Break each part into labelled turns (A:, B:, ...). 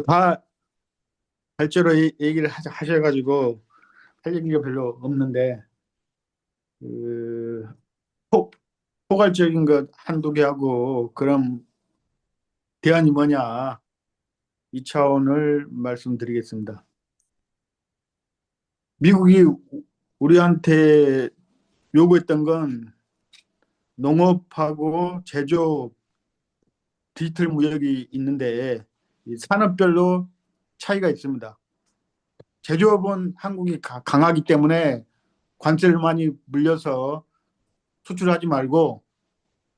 A: 뭐다 발제로 이- 얘기를 하- 하셔가지고 할 얘기가 별로 없는데 그 포, 포괄적인 것 한두 개 하고 그럼 대안이 뭐냐 이 차원을 말씀드리겠습니다. 미국이 우리한테 요구했던 건 농업하고 제조업 디지털 무역이 있는데 이 산업별로 차이가 있습니다. 제조업은 한국이 가- 강하기 때문에 관세를 많이 물려서 수출하지 말고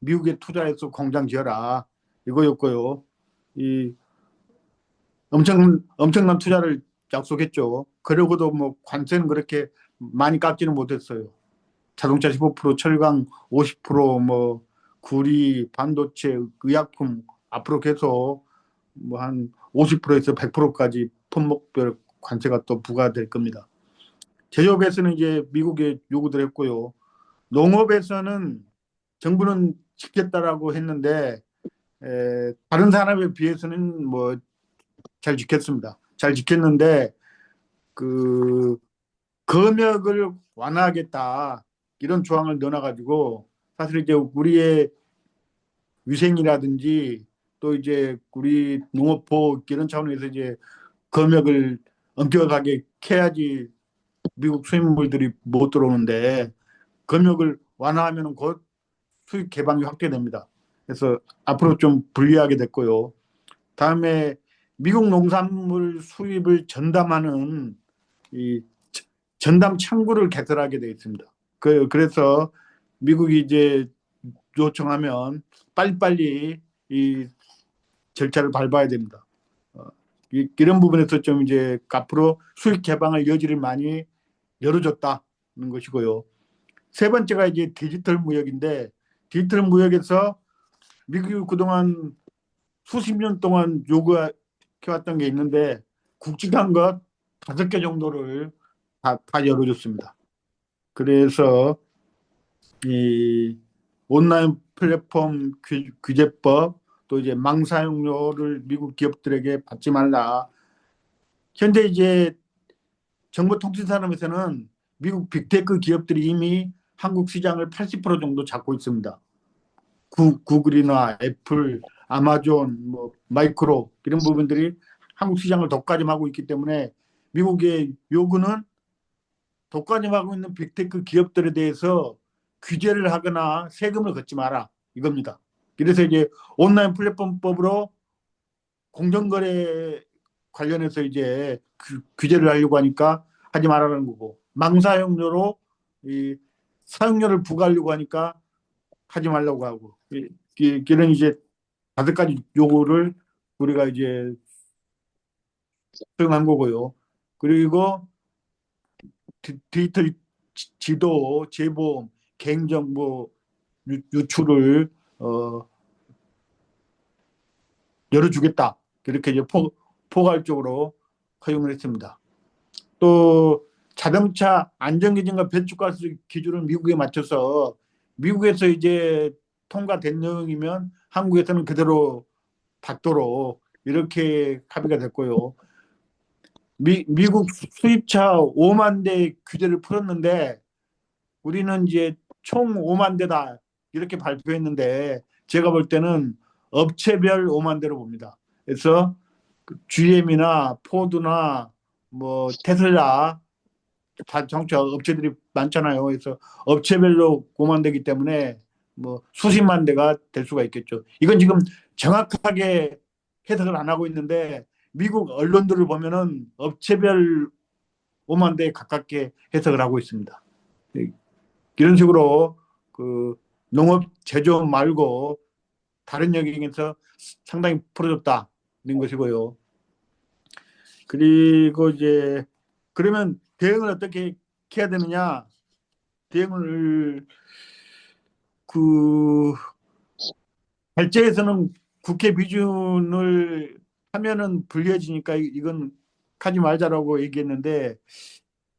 A: 미국에 투자해서 공장 지어라 이거였고요. 이 엄청 엄청난 투자를 약속했죠. 그러고도 뭐 관세는 그렇게 많이 깎지는 못했어요. 자동차 15%, 철강 50%뭐 구리, 반도체, 의약품 앞으로 계속 뭐 한 50%에서 100%까지 품목별 관세가 또 부과될 겁니다. 제조업에서는 이제 미국에 요구를 했고요. 농업에서는 정부는 지켰다라고 했는데 에, 다른 산업에 비해서는 뭐 잘 지켰습니다. 잘 지켰는데 그 검역을 완화하겠다 이런 조항을 넣어놔가지고 사실 이제 우리의 위생이라든지 또 이제 우리 농업보 이런 차원에서 이제 검역을 엄격하게 해야지 미국 수입물들이 못 들어오는데 검역을 완화하면 곧 수입 개방이 확대됩니다. 그래서 앞으로 좀 불리하게 됐고요. 다음에 미국 농산물 수입을 전담하는 이 저- 전담 창구를 개설하게 되어 있습니다. 그 그래서 미국이 이제 요청하면 빨리빨리 이 절차를 밟아야 됩니다. 어, 이, 이런 부분에서 좀 이제 앞으로 수익 개방을 여지를 많이 열어줬다는 것이고요. 세 번째가 이제 디지털 무역인데 디지털 무역에서 미국이 그동안 수십 년 동안 요구해왔던 게 있는데 굵직한 것 다섯 개 정도를 다, 다 열어줬습니다. 그래서 이 온라인 플랫폼 규, 규제법 또 이제 망사용료를 미국 기업들에게 받지 말라. 현재 이제 정보통신산업에서는 미국 빅테크 기업들이 이미 한국 시장을 80% 정도 잡고 있습니다. 구, 구글이나 애플, 아마존, 뭐 마이크로 이런 부분들이 한국 시장을 독과점하고 있기 때문에 미국의 요구는 독과점하고 있는 빅테크 기업들에 대해서 규제를 하거나 세금을 걷지 마라 이겁니다. 그래서 이제 온라인 플랫폼법으로 공정거래 관련해서 이제 규, 규제를 하려고 하니까 하지 말라는 거고 망사용료로 이 사용료를 부과하려고 하니까 하지 말라고 하고 이, 이, 이런 이제 다섯 가지 요구를 우리가 이제 수용한 거고요. 그리고 디- 디지털 지- 지도, 제보, 개인정보 유, 유출을 어, 열어주겠다. 이렇게 이제 포, 포괄적으로 허용을 했습니다. 또 자동차 안전기준과 배출가스 기준을 미국에 맞춰서 미국에서 이제 통과된 내용이면 한국에서는 그대로 받도록 이렇게 합의가 됐고요. 미, 미국 수입차 5만 대 규제를 풀었는데 우리는 이제 총 5만 대다 이렇게 발표했는데 제가 볼 때는 업체별 5만 대로 봅니다. 그래서 그 GM이나 포드나 뭐 테슬라 다 정차 업체들이 많잖아요. 그래서 업체별로 5만 대기 때문에 뭐 수십만 대가 될 수가 있겠죠. 이건 지금 정확하게 해석을 안 하고 있는데 미국 언론들을 보면은 업체별 5만 대에 가깝게 해석을 하고 있습니다. 이런 식으로 그 농업 제조업 말고 다른 영역에서 상당히 풀어줬다 이런 것이고요. 그리고 이제 그러면 대응을 어떻게 해야 되느냐? 대응을 그 발제에서는 국회 비준을 하면은 불리해지니까 이- 이건 하지 말자라고 얘기했는데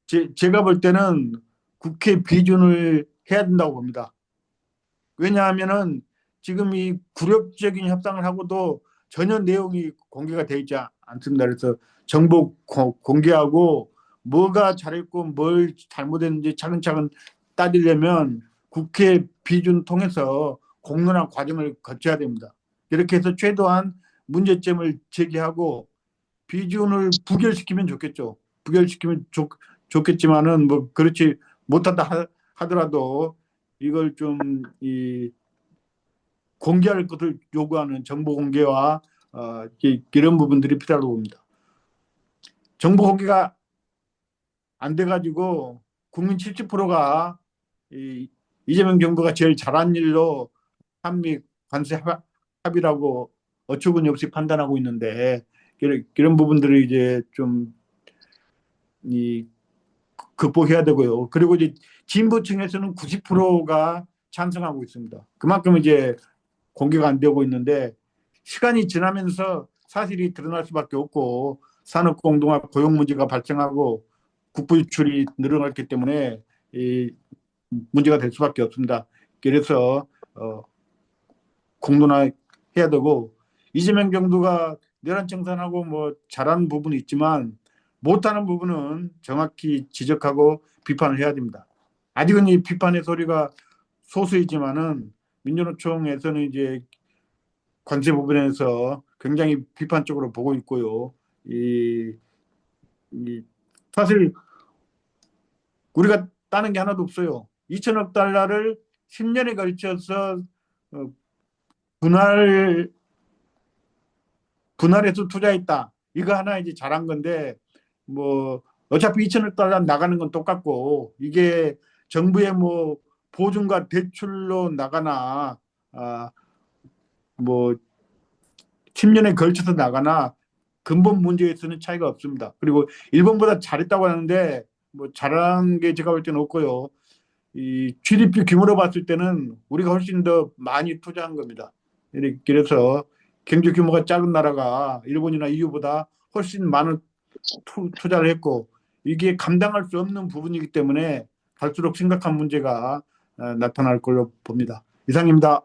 A: 제, 제가 볼 때는 국회 비준을 해야 된다고 봅니다. 왜냐하면은 지금 이 굴욕적인 협상을 하고도 전혀 내용이 공개가 되어 있지 않습니다. 그래서 정보 고- 공개하고 뭐가 잘했고 뭘 잘못했는지 차근차근 따지려면 국회 비준 통해서 공론화 과정을 거쳐야 됩니다. 이렇게 해서 최소한 문제점을 제기하고 비준을 부결시키면 좋겠죠. 부결시키면 좋, 좋겠지만은 뭐 그렇지 못한다 하- 하더라도 이걸 좀 이 공개할 것을 요구하는 정보 공개와 어, 이- 이런 부분들이 필요하다고 봅니다. 정보 공개가 안 돼가지고 국민 70%가 이 이재명 정부가 제일 잘한 일로 한미 관세 합- 합의라고 어처구니 없이 판단하고 있는데 이런, 이런 부분들을 이제 좀 이 극복해야 되고요. 그리고 이제 진보층에서는 90%가 찬성하고 있습니다. 그만큼 이제 공개가 안 되고 있는데 시간이 지나면서 사실이 드러날 수밖에 없고 산업 공동화 고용 문제가 발생하고 국부 유출이 늘어났기 때문에 이 문제가 될 수밖에 없습니다. 그래서 어, 공론화 해야 되고 이재명 정부가 내란 청산하고 뭐 잘하는 부분이 있지만 못하는 부분은 정확히 지적하고 비판을 해야 됩니다. 아직은 이 비판의 소리가 소수이지만은 민주노총에서는 이제 관세 부분에서 굉장히 비판적으로 보고 있고요. 이, 이 사실 우리가 따는 게 하나도 없어요. 2천억 달러를 10년에 걸쳐서 어, 분할 분할해서 투자했다. 이거 하나 이제 잘한 건데 뭐 어차피 2천억 달러 나가는 건 똑같고 이게 정부의 뭐 보증과 대출로 나가나 아 뭐 10년에 걸쳐서 나가나 근본 문제에서는 차이가 없습니다. 그리고 일본보다 잘했다고 하는데 뭐 잘한 게 제가 볼 때는 없고요. 이 GDP 규모로 봤을 때는 우리가 훨씬 더 많이 투자한 겁니다. 그래서 경제 규모가 작은 나라가 일본이나 EU보다 훨씬 많은 투, 투자를 했고 이게 감당할 수 없는 부분이기 때문에 갈수록 심각한 문제가 어, 나타날 걸로 봅니다. 이상입니다.